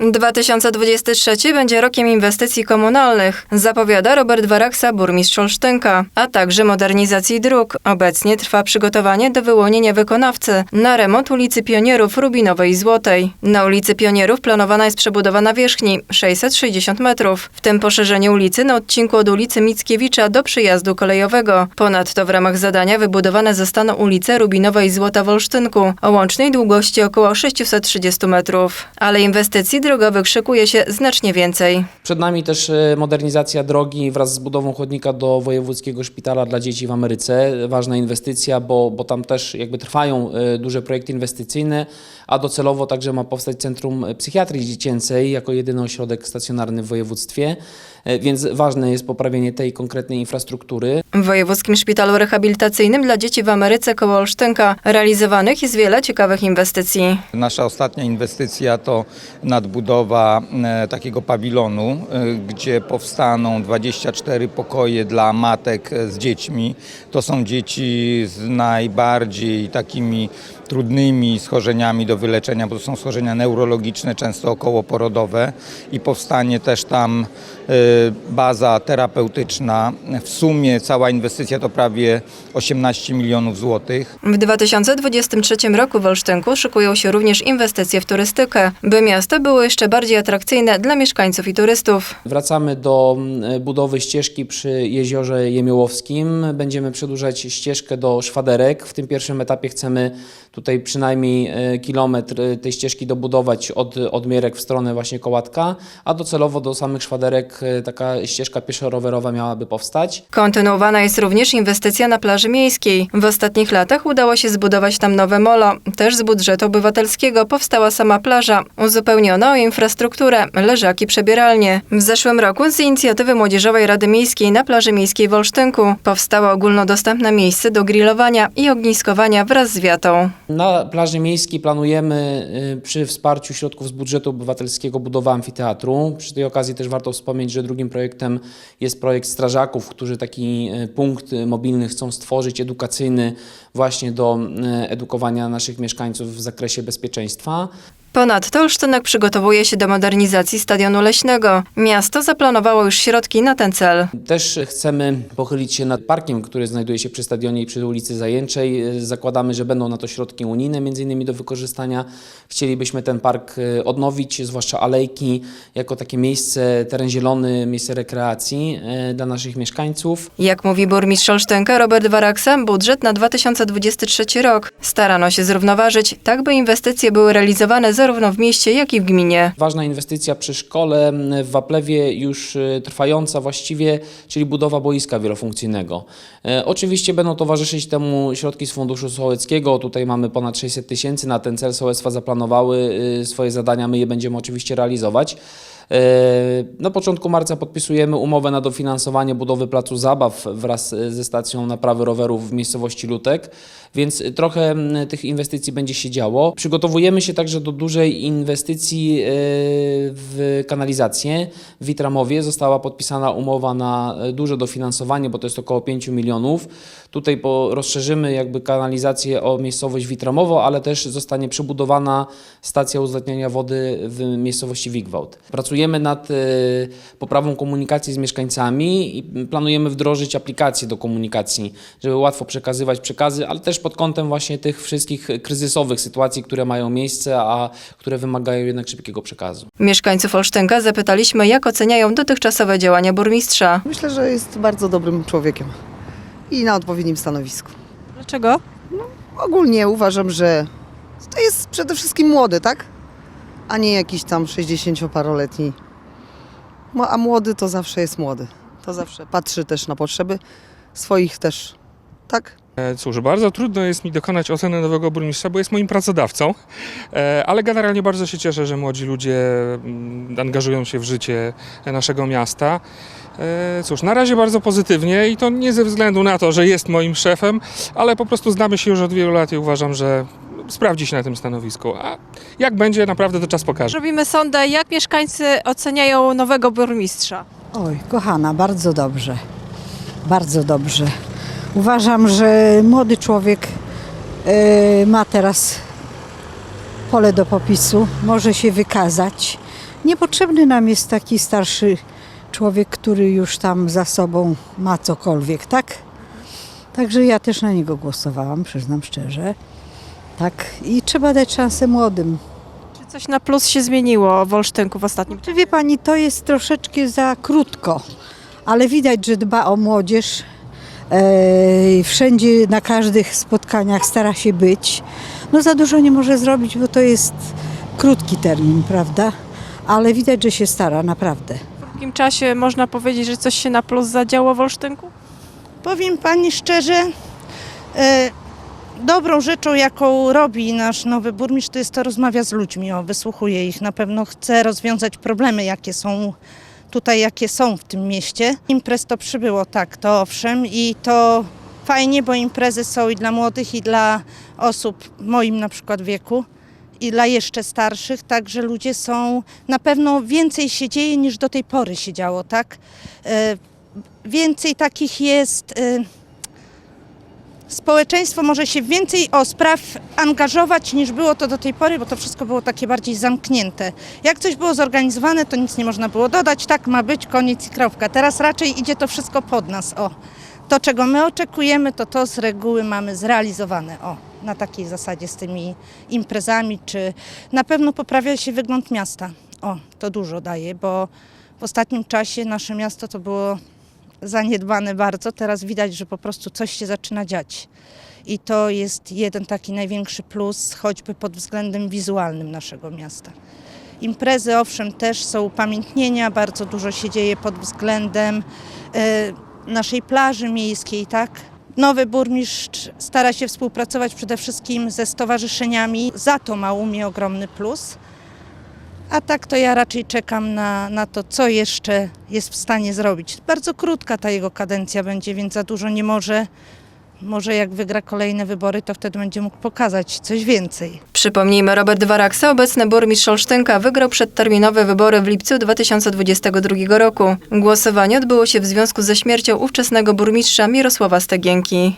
2023 będzie rokiem inwestycji komunalnych, zapowiada Robert Waraksa, burmistrz Olsztynka, a także modernizacji dróg. Obecnie trwa przygotowanie do wyłonienia wykonawcy na remont ulicy Pionierów Rubinowej i Złotej. Na ulicy Pionierów planowana jest przebudowa nawierzchni 660 metrów, w tym poszerzenie ulicy na odcinku od ulicy Mickiewicza do przyjazdu kolejowego. Ponadto w ramach zadania wybudowane zostaną ulice Rubinowa i Złota w Olsztynku o łącznej długości około 630 metrów. Ale inwestycji drogowych szykuje się znacznie więcej. Przed nami też e, modernizacja drogi wraz z budową chodnika do Wojewódzkiego Szpitala dla Dzieci w Ameryce. Ważna inwestycja, bo, bo tam też jakby trwają e, duże projekty inwestycyjne, a docelowo także ma powstać Centrum Psychiatrii Dziecięcej jako jedyny ośrodek stacjonarny w województwie, E, więc ważne jest poprawienie tej konkretnej infrastruktury. W Wojewódzkim Szpitalu Rehabilitacyjnym dla Dzieci w Ameryce koło Olsztynka realizowanych jest wiele ciekawych inwestycji. Nasza ostatnia inwestycja to nadbudowa e, takiego pawilonu, e, gdzie powstaną 24 pokoje dla matek z dziećmi. To są dzieci z najbardziej takimi trudnymi schorzeniami do wyleczenia, bo to są schorzenia neurologiczne, często okołoporodowe i powstanie też tam e, baza terapeutyczna. W sumie cała inwestycja to prawie 18 milionów złotych. W 2023 roku w Olsztynku szykują się również inwestycje w turystykę, by miasto było jeszcze bardziej atrakcyjne dla mieszkańców i turystów. Wracamy do mm, budowy ścieżki przy jeziorze Jemiołowskim. Będziemy przedłużać ścieżkę do Szwaderek. W tym pierwszym etapie chcemy tutaj przynajmniej e, kilometr e, tej ścieżki dobudować od Odmierek w stronę właśnie Kołatka, a docelowo do samych Szwaderek e, taka ścieżka pieszo-rowerowa miałaby powstać. Kontynuowana jest również inwestycja na plaży miejskiej. W ostatnich latach udało się zbudować tam nowe molo. Też z budżetu obywatelskiego powstała sama plaża, uzupełniona o infrastrukturę, leżaki, przebieralnie. W zeszłym roku z inicjatywy Młodzieżowej Rady Miejskiej na plaży miejskiej w Olsztynku powstało ogólnodostępne miejsce do grillowania i ogniskowania wraz z wiatą. Na plaży miejskiej planujemy y, przy wsparciu środków z budżetu obywatelskiego budowę amfiteatru. Przy tej okazji też warto wspomnieć, że drugim projektem jest projekt strażaków, którzy taki y, punkt mobilny chcą stworzyć, edukacyjny właśnie do y, edukowania naszych mieszkańców w zakresie bezpieczeństwa. Ponadto Olsztynek przygotowuje się do modernizacji stadionu leśnego. Miasto zaplanowało już środki na ten cel. Też chcemy pochylić się nad parkiem, który znajduje się przy stadionie i przy ulicy Zajęczej. Zakładamy, że będą na to środki unijne, między innymi do wykorzystania. Chcielibyśmy ten park y, odnowić, zwłaszcza alejki, jako takie miejsce, teren zielony, miejsce rekreacji y, dla naszych mieszkańców. Jak mówi burmistrz Olsztynka Robert Waraksa, budżet na 2023 rok starano się zrównoważyć, tak by inwestycje były realizowane zarówno w mieście, jak i w gminie. Ważna inwestycja przy szkole w Waplewie, już y, trwająca właściwie, czyli budowa boiska wielofunkcyjnego. E, Oczywiście będą towarzyszyć temu środki z Funduszu Sołeckiego. Tutaj mamy ponad 600 tysięcy na ten cel. Sołectwa zaplanowały y, swoje zadania, my je będziemy oczywiście realizować. E, Na początku marca podpisujemy umowę na dofinansowanie budowy placu zabaw wraz e, ze stacją naprawy rowerów w miejscowości Lutek, więc trochę tych inwestycji będzie się działo. Przygotowujemy się także do dużej inwestycji e, w kanalizację. W Witramowie została podpisana umowa na e, duże dofinansowanie, bo to jest około 5 milionów. Tutaj rozszerzymy jakby kanalizację o miejscowość Witramowo, ale też zostanie przebudowana stacja uzdatniania wody w miejscowości Wigwałt. Pracujemy nad e, poprawą komunikacji z mieszkańcami i planujemy wdrożyć aplikację do komunikacji, żeby łatwo przekazywać przekazy, ale też pod kątem właśnie tych wszystkich kryzysowych sytuacji, które mają miejsce, a które wymagają jednak szybkiego przekazu. Mieszkańców Olsztynka zapytaliśmy, jak oceniają dotychczasowe działania burmistrza. Myślę, że jest bardzo dobrym człowiekiem i na odpowiednim stanowisku. Dlaczego? Ogólnie uważam, że to jest przede wszystkim młody, tak? A nie jakiś tam 60-paroletni. Mo- A młody to zawsze jest młody. To zawsze patrzy też na potrzeby swoich też, tak? E, Cóż, bardzo trudno jest mi dokonać oceny nowego burmistrza, bo jest moim pracodawcą, E, ale generalnie bardzo się cieszę, że młodzi ludzie mm, angażują się w życie naszego miasta. E, Cóż, na razie bardzo pozytywnie i to nie ze względu na to, że jest moim szefem, ale po prostu znamy się już od wielu lat i uważam, że sprawdzi się na tym stanowisku. A jak będzie, naprawdę to czas pokaże. Robimy sondę, jak mieszkańcy oceniają nowego burmistrza. Oj, kochana, bardzo dobrze. Bardzo dobrze. Uważam, że młody człowiek e, ma teraz pole do popisu, może się wykazać Niepotrzebny nam jest taki starszy człowiek, który już tam za sobą ma cokolwiek, tak? Także ja też na niego głosowałam, przyznam szczerze. Tak, i trzeba dać szansę młodym. Czy coś na plus się zmieniło w Olsztynku w ostatnim Czy wie pani, to jest troszeczkę za krótko, ale widać, że dba o młodzież. Wszędzie, na każdych spotkaniach stara się być. No za dużo nie może zrobić, bo to jest krótki termin, prawda? Ale widać, że się stara, naprawdę. W krótkim czasie można powiedzieć, że coś się na plus zadziało w Olsztynku? Powiem Pani szczerze, e, dobrą rzeczą, jaką robi nasz nowy burmistrz, to jest to rozmawia z ludźmi, o, wysłuchuje ich. Na pewno chce rozwiązać problemy, jakie są tutaj, jakie są w tym mieście. Imprez to przybyło, tak, to owszem i to fajnie, bo imprezy są i dla młodych, i dla osób w moim na przykład wieku. I dla jeszcze starszych, także ludzie są, na pewno więcej się dzieje niż do tej pory się działo, tak? E, więcej takich jest. Społeczeństwo może się więcej o spraw angażować niż było to do tej pory, bo to wszystko było takie bardziej zamknięte. Jak coś było zorganizowane, to nic nie można było dodać, tak ma być, koniec i kropka. Teraz raczej idzie to wszystko pod nas. O, to czego my oczekujemy, to to z reguły mamy zrealizowane. O, na takiej zasadzie z tymi imprezami, czy na pewno poprawia się wygląd miasta. O, to dużo daje, bo w ostatnim czasie nasze miasto to było zaniedbane bardzo. Teraz widać, że po prostu coś się zaczyna dziać. I to jest jeden taki największy plus, choćby pod względem wizualnym naszego miasta. Imprezy, owszem, też są upamiętnienia, bardzo dużo się dzieje pod względem e, naszej plaży miejskiej, tak? Nowy burmistrz stara się współpracować przede wszystkim ze stowarzyszeniami. Za to ma u mnie ogromny plus. A tak to ja raczej czekam na, na to, co jeszcze jest w stanie zrobić. Bardzo krótka ta jego kadencja będzie, więc za dużo nie może. Może jak wygra kolejne wybory, to wtedy będzie mógł pokazać coś więcej. Przypomnijmy, Robert Waraksa, obecny burmistrz Olsztynka, wygrał przedterminowe wybory w lipcu 2022 roku. Głosowanie odbyło się w związku ze śmiercią ówczesnego burmistrza Mirosława Stegienki.